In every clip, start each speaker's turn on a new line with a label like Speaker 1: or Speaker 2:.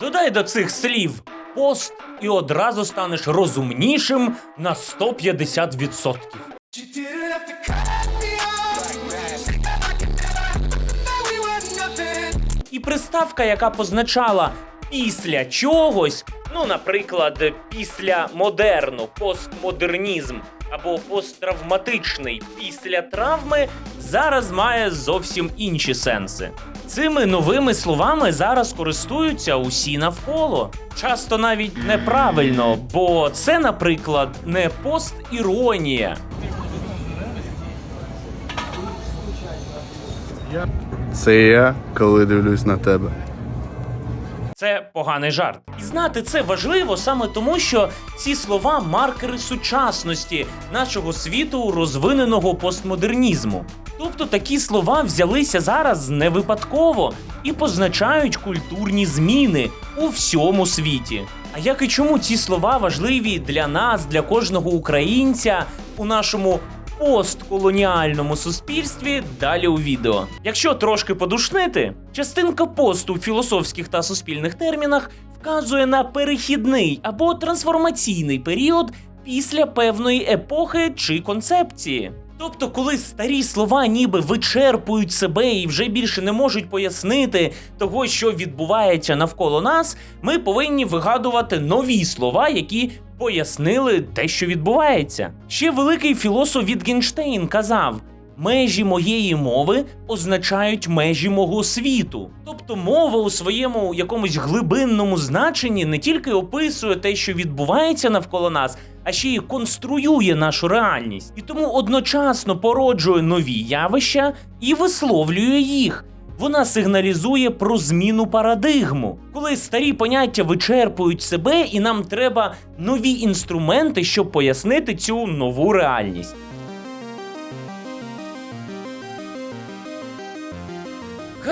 Speaker 1: Додай до цих слів пост і одразу станеш розумнішим на 150%.
Speaker 2: You didn't have to cut me off. That we were nothing.
Speaker 1: І приставка, яка позначала після чогось, ну, наприклад, після модерну, постмодернізм або посттравматичний після травми, зараз має зовсім інші сенси. Цими новими словами зараз користуються усі навколо. Часто навіть неправильно, бо це, наприклад, не постіронія,
Speaker 3: Це я, коли дивлюсь на тебе.
Speaker 1: Це поганий жарт. І знати це важливо саме тому, що ці слова маркери сучасності нашого світу розвиненого постмодернізму. Тобто такі слова взялися зараз не випадково і позначають культурні зміни у всьому світі. А як і чому ці слова важливі для нас, для кожного українця у нашому постколоніальному суспільстві далі у відео. Якщо трошки подушнити, частинка посту в філософських та суспільних термінах вказує на перехідний або трансформаційний період після певної епохи чи концепції. Тобто, коли старі слова ніби вичерпують себе і вже більше не можуть пояснити того, що відбувається навколо нас, ми повинні вигадувати нові слова, які пояснили те, що відбувається. Ще великий філософ Вітгенштейн казав: межі моєї мови означають межі мого світу. Тобто мова у своєму якомусь глибинному значенні не тільки описує те, що відбувається навколо нас, а ще й конструює нашу реальність. І тому одночасно породжує нові явища і висловлює їх. Вона сигналізує про зміну парадигму, коли старі поняття вичерпують себе, і нам треба нові інструменти, щоб пояснити цю нову реальність.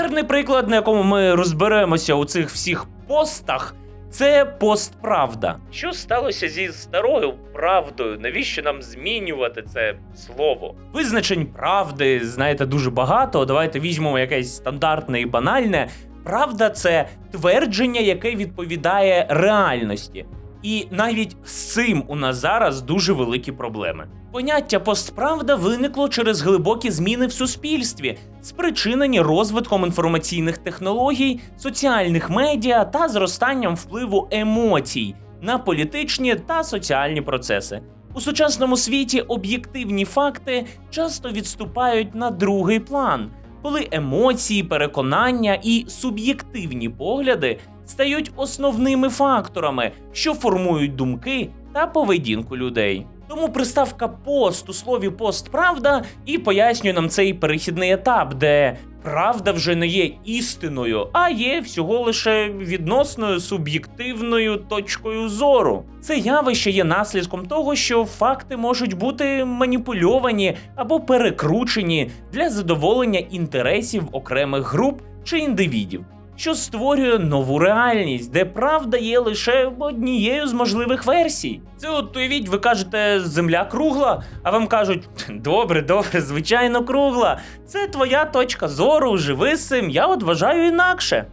Speaker 1: Гарний приклад, на якому ми розберемося у цих всіх постах, це постправда. Що сталося зі старою правдою? Навіщо нам змінювати це слово? Визначень правди, знаєте, дуже багато. Давайте візьмемо якесь стандартне і банальне. Правда це твердження, яке відповідає реальності. І навіть з цим у нас зараз дуже великі проблеми. Поняття постправда виникло через глибокі зміни в суспільстві, спричинені розвитком інформаційних технологій, соціальних медіа та зростанням впливу емоцій на політичні та соціальні процеси. У сучасному світі об'єктивні факти часто відступають на другий план, коли емоції, переконання і суб'єктивні погляди стають основними факторами, що формують думки та поведінку людей. Тому приставка пост у слові постправда і пояснює нам цей перехідний етап, де правда вже не є істиною, а є всього лише відносною суб'єктивною точкою зору. Це явище є наслідком того, що факти можуть бути маніпульовані або перекручені для задоволення інтересів окремих груп чи індивідів що створює нову реальність, де правда є лише однією з можливих версій. Це от уявіть, ви кажете, земля кругла, а вам кажуть, добре, добре, звичайно, кругла. Це твоя точка зору, живи з цим, я от вважаю інакше.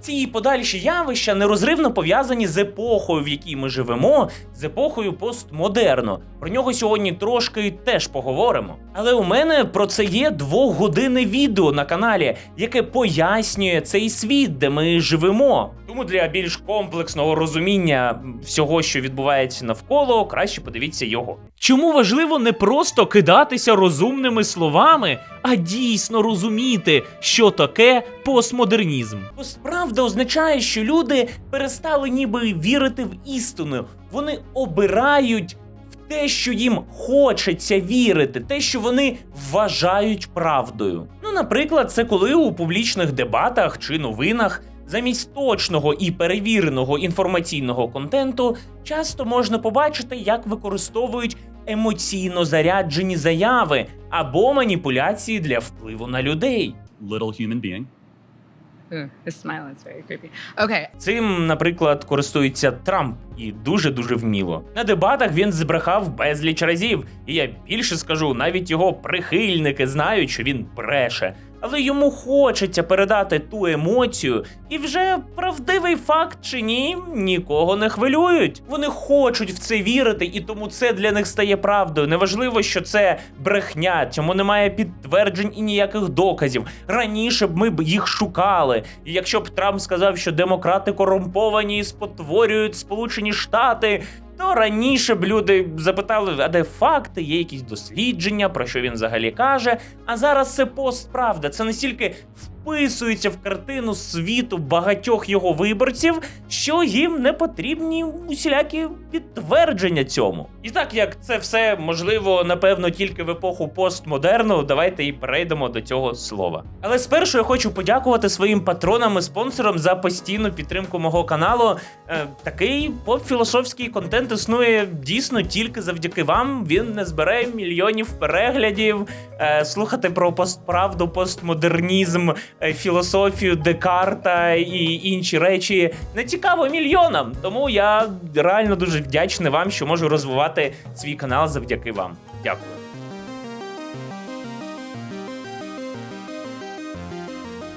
Speaker 1: Ці подальші явища нерозривно пов'язані з епохою, в якій ми живемо, з епохою постмодерну. Про нього сьогодні трошки теж поговоримо. Але у мене про це є двохгодинне відео на каналі, яке пояснює цей світ, де ми живемо. Тому для більш комплексного розуміння всього, що відбувається навколо, краще подивіться його. Чому важливо не просто кидатися розумними словами, а дійсно розуміти, що таке постмодернізм? Постправда означає, що люди перестали ніби вірити в істину. Вони обирають в те, що їм хочеться вірити, те, що вони вважають правдою. Ну, наприклад, це коли у публічних дебатах чи новинах. Замість точного і перевіреного інформаційного контенту часто можна побачити, як використовують емоційно заряджені заяви або маніпуляції для впливу на людей.
Speaker 4: little human being.
Speaker 5: Ooh, his smile is very creepy. Okay,
Speaker 1: Цим, наприклад, користується Трамп і дуже дуже вміло. На дебатах він збрехав безліч разів, і я більше скажу, навіть його прихильники знають, що він бреше. Але йому хочеться передати ту емоцію, і вже правдивий факт чи ні, нікого не хвилюють. Вони хочуть в це вірити, і тому це для них стає правдою. Неважливо, що це брехня, цьому немає підтверджень і ніяких доказів. Раніше б ми б їх шукали. І якщо б Трамп сказав, що демократи корумповані і спотворюють Сполучені Штати. То раніше б люди запитали, а де факти, є якісь дослідження, про що він взагалі каже. А зараз це постправда. Це настільки вписується в картину світу багатьох його виборців, що їм не потрібні усілякі підтвердження цьому. І так як це все можливо, напевно, тільки в епоху постмодерну, давайте і перейдемо до цього слова. Але спершу я хочу подякувати своїм патронам і спонсорам за постійну підтримку мого каналу. Е, такий поп-філософський контент існує дійсно тільки завдяки вам. Він не збере мільйонів переглядів. Е, слухати про постправду, постмодернізм, філософію Декарта і інші речі не цікаво мільйонам. Тому я реально дуже вдячний вам, що можу розвивати свій канал завдяки вам. Дякую.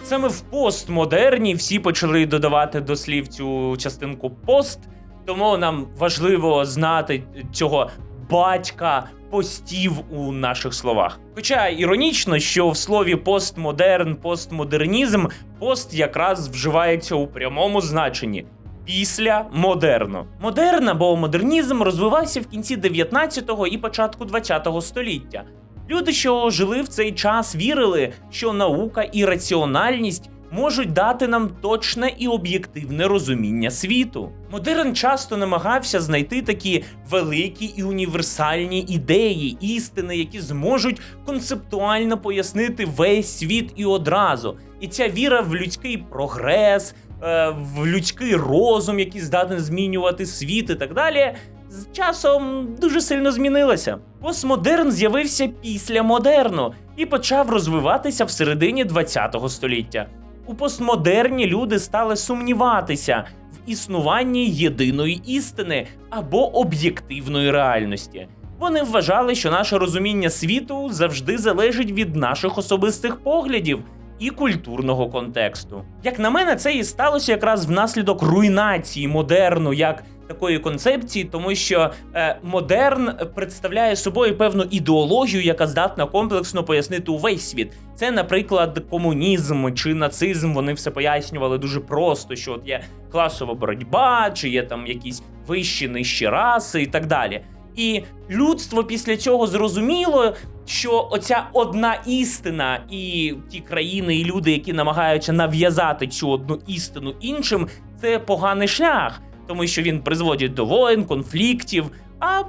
Speaker 1: Саме в постмодерні всі почали додавати до слів цю частинку пост, тому нам важливо знати цього батька постів у наших словах. Хоча іронічно, що в слові постмодерн, постмодернізм пост якраз вживається у прямому значенні. Після модерну. Модерн або модернізм розвивався в кінці 19-го і початку 20-го століття. Люди, що жили в цей час, вірили, що наука і раціональність можуть дати нам точне і об'єктивне розуміння світу. Модерн часто намагався знайти такі великі і універсальні ідеї, істини, які зможуть концептуально пояснити весь світ і одразу. І ця віра в людський прогрес, е, в людський розум, який здатен змінювати світ і так далі, з часом дуже сильно змінилася. Постмодерн з'явився після модерну і почав розвиватися в середині ХХ століття. У постмодерні люди стали сумніватися в існуванні єдиної істини або об'єктивної реальності. Вони вважали, що наше розуміння світу завжди залежить від наших особистих поглядів і культурного контексту. Як на мене, це і сталося якраз внаслідок руйнації модерну як такої концепції, тому що е, модерн представляє собою певну ідеологію, яка здатна комплексно пояснити увесь світ. Це, наприклад, комунізм чи нацизм. Вони все пояснювали дуже просто, що от є класова боротьба, чи є там якісь вищі нижчі раси і так далі. І людство після цього зрозуміло, що оця одна істина, і ті країни і люди, які намагаються нав'язати цю одну істину іншим, це поганий шлях, тому що він призводить до воєн, конфліктів. А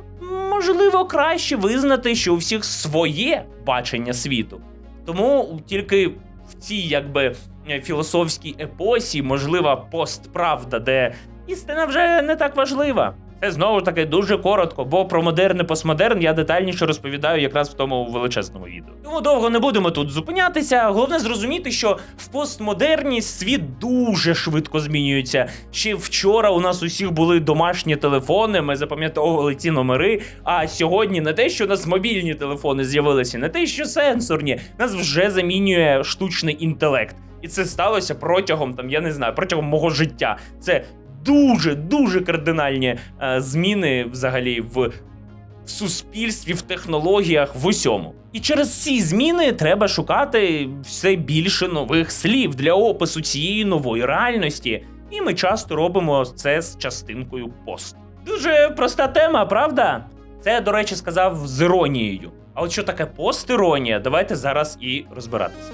Speaker 1: можливо, краще визнати, що у всіх своє бачення світу. Тому тільки в цій якби е, філософській епосі можлива постправда, де істина вже не так важлива. Це знову ж таки дуже коротко, бо про модерн і постмодерн я детальніше розповідаю якраз в тому величезному відео. Тому довго не будемо тут зупинятися. Головне зрозуміти, що в постмодерні світ дуже швидко змінюється. Ще вчора у нас усіх були домашні телефони, ми запам'ятовували ці номери. А сьогодні не те, що у нас мобільні телефони з'явилися, не те, що сенсорні, нас вже замінює штучний інтелект. І це сталося протягом там, я не знаю, протягом мого життя. Це дуже дуже кардинальні е, зміни взагалі в. В суспільстві, в технологіях, в усьому. І через ці зміни треба шукати все більше нових слів для опису цієї нової реальності. І ми часто робимо це з частинкою пост. Дуже проста тема, правда? Це, до речі, сказав з іронією. А от що таке постіронія, давайте зараз і розбиратися.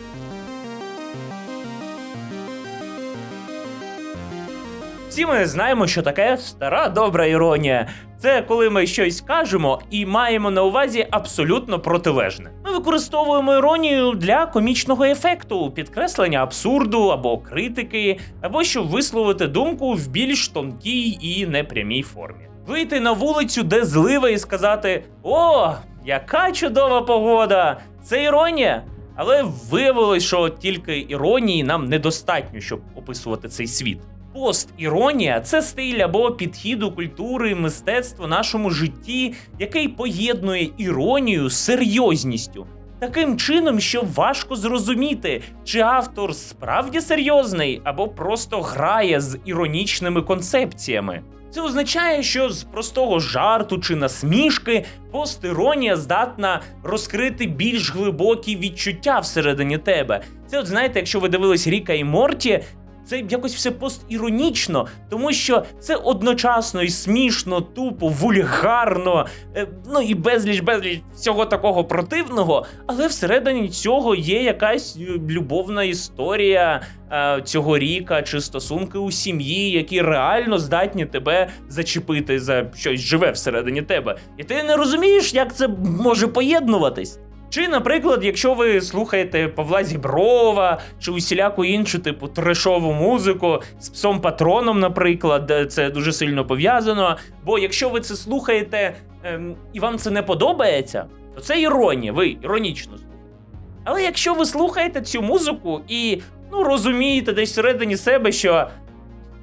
Speaker 1: Всі ми знаємо, що таке стара добра іронія. Це коли ми щось кажемо і маємо на увазі абсолютно протилежне. Ми використовуємо іронію для комічного ефекту, підкреслення абсурду або критики, або щоб висловити думку в більш тонкій і непрямій формі. Вийти на вулицю, де злива, і сказати: О, яка чудова погода! Це іронія. Але виявилось, що тільки іронії нам недостатньо, щоб описувати цей світ. Постіронія це стиль або підхід у культури мистецтво нашому житті, який поєднує іронію з серйозністю. таким чином, що важко зрозуміти, чи автор справді серйозний або просто грає з іронічними концепціями. Це означає, що з простого жарту чи насмішки постіронія здатна розкрити більш глибокі відчуття всередині тебе. Це, от знаєте, якщо ви дивились Ріка і Морті, це якось все постіронічно, тому що це одночасно і смішно, тупо, вульгарно, е, ну і безліч, безліч всього такого противного, але всередині цього є якась е, любовна історія е, цього ріка чи стосунки у сім'ї, які реально здатні тебе зачепити за щось живе всередині тебе. І ти не розумієш, як це може поєднуватись. Чи, наприклад, якщо ви слухаєте Павла Зіброва чи усіляку іншу типу трешову музику з псом патроном, наприклад, це дуже сильно пов'язано. Бо якщо ви це слухаєте ем, і вам це не подобається, то це іронія, ви іронічно слухаєте. Але якщо ви слухаєте цю музику і ну розумієте десь всередині себе, що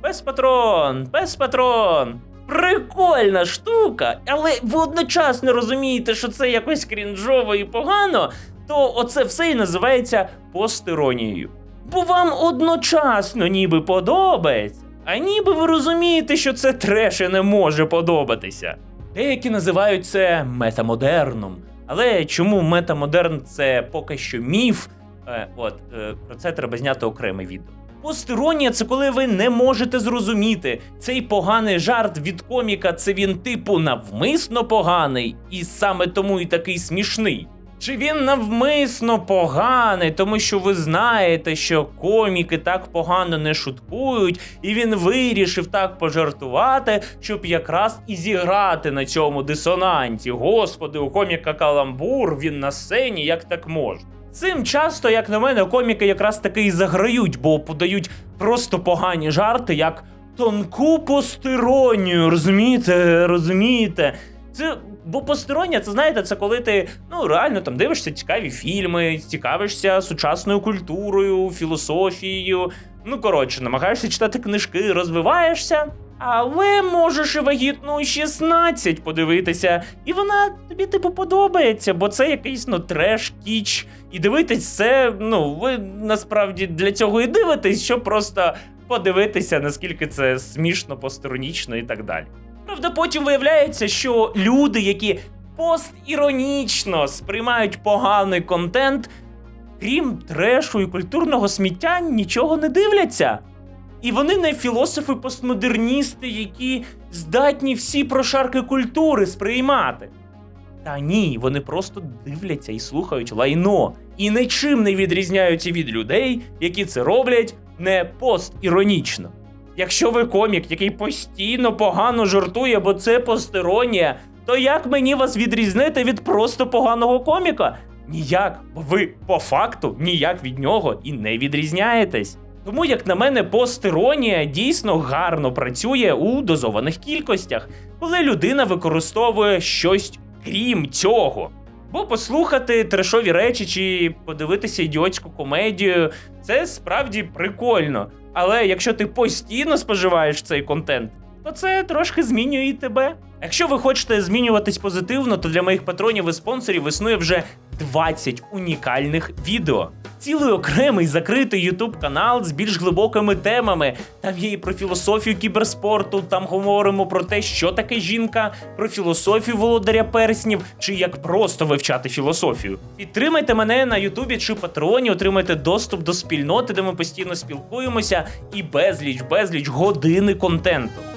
Speaker 1: пес патрон, пес патрон. Прикольна штука, але ви одночасно розумієте, що це якось крінжово і погано, то оце все і називається постиронією. Бо вам одночасно ніби подобається, а ніби ви розумієте, що це треш і не може подобатися. Деякі називають це метамодерном. Але чому метамодерн це поки що міф? Е, от е, про це треба зняти окреме відео. Постиронія це коли ви не можете зрозуміти, цей поганий жарт від коміка це він типу навмисно поганий, і саме тому і такий смішний. Чи він навмисно поганий, тому що ви знаєте, що коміки так погано не шуткують, і він вирішив так пожартувати, щоб якраз і зіграти на цьому дисонанті. Господи, у коміка каламбур, він на сцені, як так можна. Цим часто, як на мене, коміки якраз таки і заграють, бо подають просто погані жарти, як тонку постиронію. Розумієте, розумієте? Це бо постороння, це знаєте, це коли ти ну реально там дивишся цікаві фільми, цікавишся сучасною культурою, філософією. Ну коротше, намагаєшся читати книжки, розвиваєшся. Але можеш і вагітну у 16 подивитися, і вона тобі типу подобається, бо це якийсь ну треш, кіч. І дивитись це, ну ви насправді для цього і дивитесь, щоб просто подивитися, наскільки це смішно, посторонічно і так далі. Правда, потім виявляється, що люди, які постіронічно сприймають поганий контент, крім трешу і культурного сміття, нічого не дивляться. І вони не філософи-постмодерністи, які здатні всі прошарки культури сприймати. Та ні, вони просто дивляться і слухають лайно, і нічим не відрізняються від людей, які це роблять не постіронічно. Якщо ви комік, який постійно погано жартує, бо це постеронія, то як мені вас відрізнити від просто поганого коміка? Ніяк, бо ви по факту ніяк від нього і не відрізняєтесь. Тому, як на мене, постеронія дійсно гарно працює у дозованих кількостях, коли людина використовує щось крім цього. Бо послухати трешові речі чи подивитися ідіотську комедію це справді прикольно. Але якщо ти постійно споживаєш цей контент, то це трошки змінює і тебе. Якщо ви хочете змінюватись позитивно, то для моїх патронів і спонсорів існує вже 20 унікальних відео. Цілий окремий закритий YouTube канал з більш глибокими темами. Там є і про філософію кіберспорту. Там говоримо про те, що таке жінка, про філософію володаря перснів, чи як просто вивчати філософію. Підтримайте мене на Ютубі чи Патреоні, отримайте доступ до спільноти, де ми постійно спілкуємося, і безліч, безліч години контенту.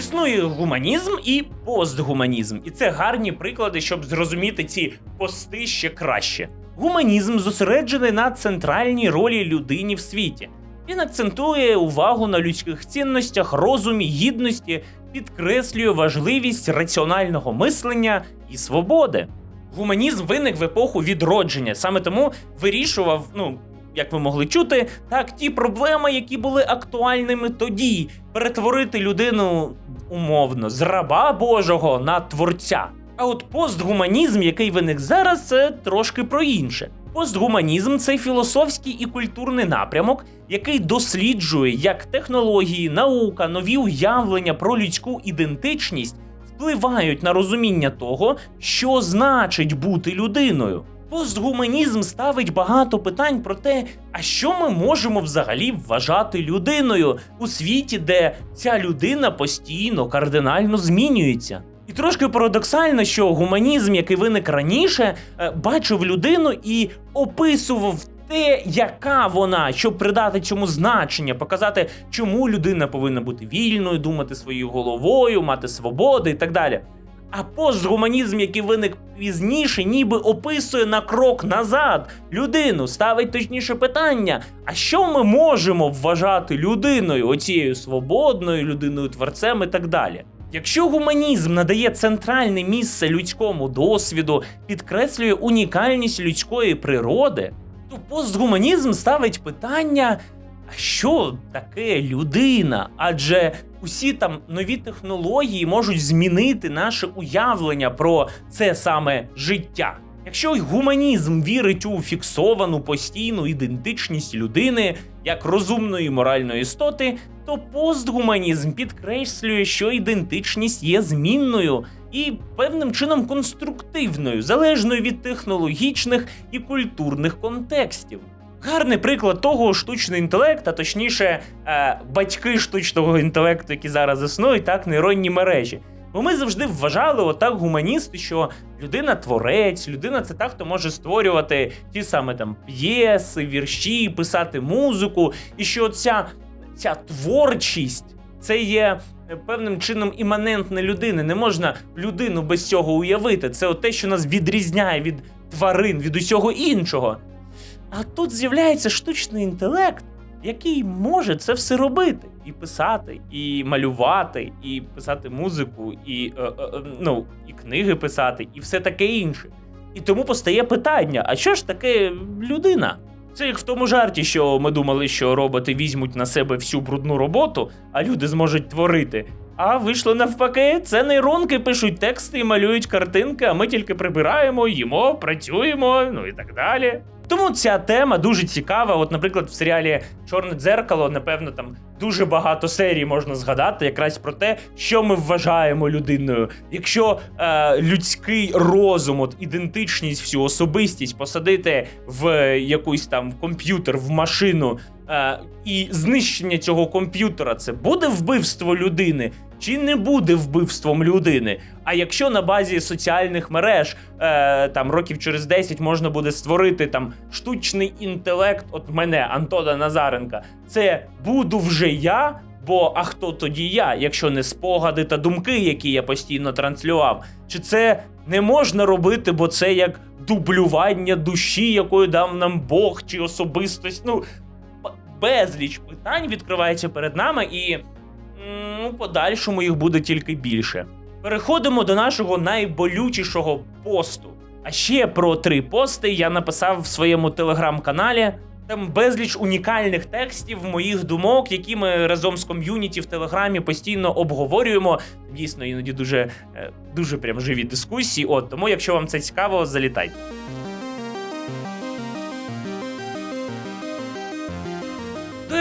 Speaker 1: Існує гуманізм і постгуманізм, і це гарні приклади, щоб зрозуміти ці пости ще краще. Гуманізм зосереджений на центральній ролі людині в світі. Він акцентує увагу на людських цінностях, розумі, гідності, підкреслює важливість раціонального мислення і свободи. Гуманізм виник в епоху відродження, саме тому вирішував, ну як ви могли чути, так ті проблеми, які були актуальними тоді, перетворити людину умовно з раба Божого на творця. А от постгуманізм, який виник зараз, це трошки про інше. Постгуманізм це філософський і культурний напрямок, який досліджує, як технології, наука, нові уявлення про людську ідентичність впливають на розуміння того, що значить бути людиною. Постгуманізм ставить багато питань про те, а що ми можемо взагалі вважати людиною у світі, де ця людина постійно кардинально змінюється. І трошки парадоксально, що гуманізм, який виник раніше, е, бачив людину і описував те, яка вона, щоб придати цьому значення, показати, чому людина повинна бути вільною, думати своєю головою, мати свободи і так далі. А постгуманізм, який виник пізніше, ніби описує на крок назад людину, ставить точніше питання: а що ми можемо вважати людиною, оцією свободною людиною, творцем і так далі? Якщо гуманізм надає центральне місце людському досвіду, підкреслює унікальність людської природи, то постгуманізм ставить питання: а що таке людина? Адже усі там нові технології можуть змінити наше уявлення про це саме життя. Якщо гуманізм вірить у фіксовану постійну ідентичність людини як розумної моральної істоти, то постгуманізм підкреслює, що ідентичність є змінною і певним чином конструктивною, залежною від технологічних і культурних контекстів. Гарний приклад того штучний інтелект, а точніше, е, батьки штучного інтелекту, які зараз існують, так, нейронні мережі. Бо ми завжди вважали, отак гуманісти, що людина творець, людина це та, хто може створювати ті саме там п'єси, вірші, писати музику, і що ця, ця творчість це є е, певним чином іманентне людини. Не можна людину без цього уявити. Це от те, що нас відрізняє від тварин, від усього іншого. А тут з'являється штучний інтелект, який може це все робити. І писати, і малювати, і писати музику, і, е, е, е, ну, і книги писати, і все таке інше. І тому постає питання: а що ж таке людина? Це як в тому жарті, що ми думали, що роботи візьмуть на себе всю брудну роботу, а люди зможуть творити. А вийшло навпаки, це нейронки пишуть тексти і малюють картинки, а ми тільки прибираємо, їмо, працюємо, ну і так далі. Тому ця тема дуже цікава. От, наприклад, в серіалі Чорне дзеркало, напевно, там дуже багато серій можна згадати, якраз про те, що ми вважаємо людиною. Якщо е, людський розум, от ідентичність, всю особистість посадити в якийсь там комп'ютер, в машину, е, і знищення цього комп'ютера, це буде вбивство людини. Чи не буде вбивством людини? А якщо на базі соціальних мереж е, там років через 10 можна буде створити там штучний інтелект, от мене, Антона Назаренка, це буду вже я. Бо а хто тоді я, якщо не спогади та думки, які я постійно транслював? Чи це не можна робити, бо це як дублювання душі, якою дав нам Бог, чи особистість? Ну безліч питань відкривається перед нами, і у подальшому їх буде тільки більше. Переходимо до нашого найболючішого посту. А ще про три пости я написав в своєму телеграм-каналі. Там безліч унікальних текстів моїх думок, які ми разом з ком'юніті в телеграмі постійно обговорюємо. Дійсно, іноді дуже, е, дуже прям живі дискусії. От тому, якщо вам це цікаво, залітайте.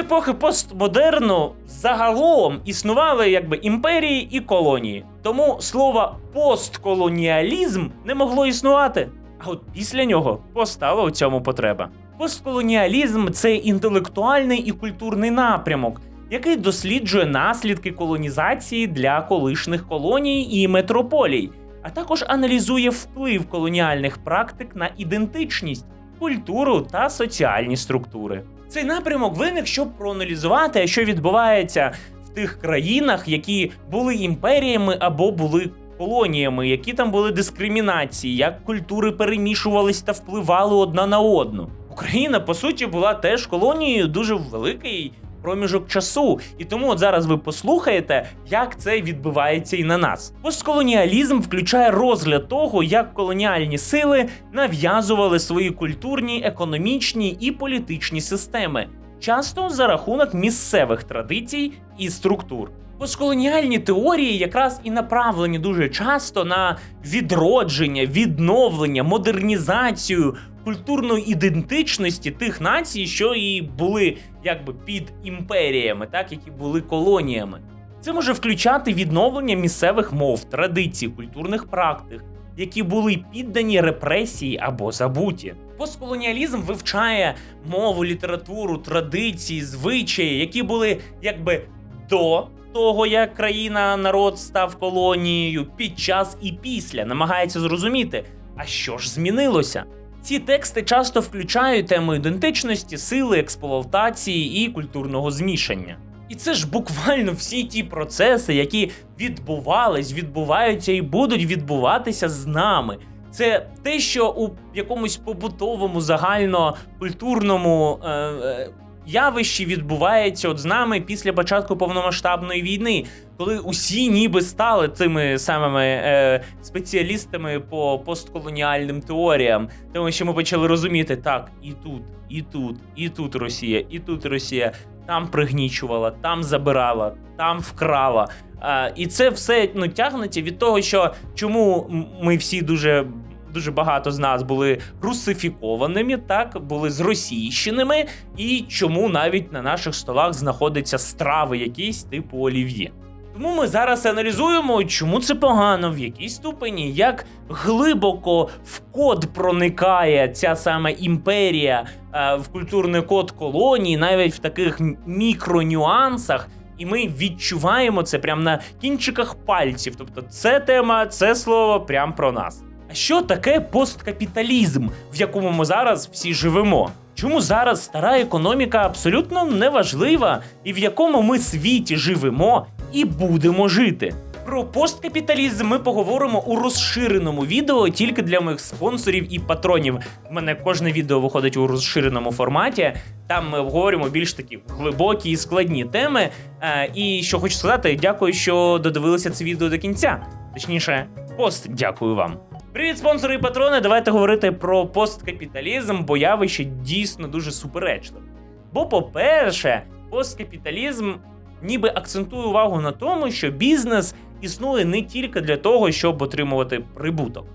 Speaker 1: Епохи постмодерну загалом існували якби імперії і колонії. Тому слово постколоніалізм не могло існувати. А от після нього постала у цьому потреба. Постколоніалізм це інтелектуальний і культурний напрямок, який досліджує наслідки колонізації для колишніх колоній і метрополій, а також аналізує вплив колоніальних практик на ідентичність, культуру та соціальні структури. Цей напрямок виник, щоб проаналізувати, що відбувається в тих країнах, які були імперіями або були колоніями, які там були дискримінації, як культури перемішувались та впливали одна на одну. Україна, по суті, була теж колонією дуже великий проміжок часу. І тому от зараз ви послухаєте, як це відбувається і на нас. Постколоніалізм включає розгляд того, як колоніальні сили нав'язували свої культурні, економічні і політичні системи, часто за рахунок місцевих традицій і структур. Постколоніальні теорії якраз і направлені дуже часто на відродження, відновлення, модернізацію культурної ідентичності тих націй, що і були якби під імперіями, так які були колоніями. Це може включати відновлення місцевих мов, традицій, культурних практик, які були піддані репресії або забуті. Постколоніалізм вивчає мову, літературу, традиції, звичаї, які були якби до того, як країна, народ став колонією, під час і після намагається зрозуміти, а що ж змінилося. Ці тексти часто включають тему ідентичності, сили, експлуатації і культурного змішання. І це ж буквально всі ті процеси, які відбувались, відбуваються і будуть відбуватися з нами. Це те, що у якомусь побутовому загальнокультурному е, е, явищі відбувається от з нами після початку повномасштабної війни, коли усі ніби стали тими самими е, спеціалістами по постколоніальним теоріям, тому що ми почали розуміти, так, і тут, і тут, і тут Росія, і тут Росія там пригнічувала, там забирала, там вкрала. А, і це все ну, тягнеться від того, що чому ми всі дуже. Дуже багато з нас були русифікованими, так були зросійщеними, і чому навіть на наших столах знаходяться страви якісь типу олів'є. Тому ми зараз аналізуємо, чому це погано, в якій ступені, як глибоко в код проникає ця саме імперія е, в культурний код колонії, навіть в таких мікронюансах. І ми відчуваємо це прямо на кінчиках пальців. Тобто, це тема, це слово прямо про нас. А що таке посткапіталізм, в якому ми зараз всі живемо? Чому зараз стара економіка абсолютно неважлива, і в якому ми світі живемо і будемо жити? Про посткапіталізм ми поговоримо у розширеному відео тільки для моїх спонсорів і патронів. У мене кожне відео виходить у розширеному форматі. Там ми обговорюємо більш такі глибокі і складні теми. Е, і що хочу сказати, дякую, що додивилися це відео до кінця. Точніше, пост, дякую вам. Привіт, спонсори і патрони. Давайте говорити про посткапіталізм, бо явище дійсно дуже суперечливе. Бо, по-перше, посткапіталізм ніби акцентує увагу на тому, що бізнес існує не тільки для того, щоб отримувати прибуток.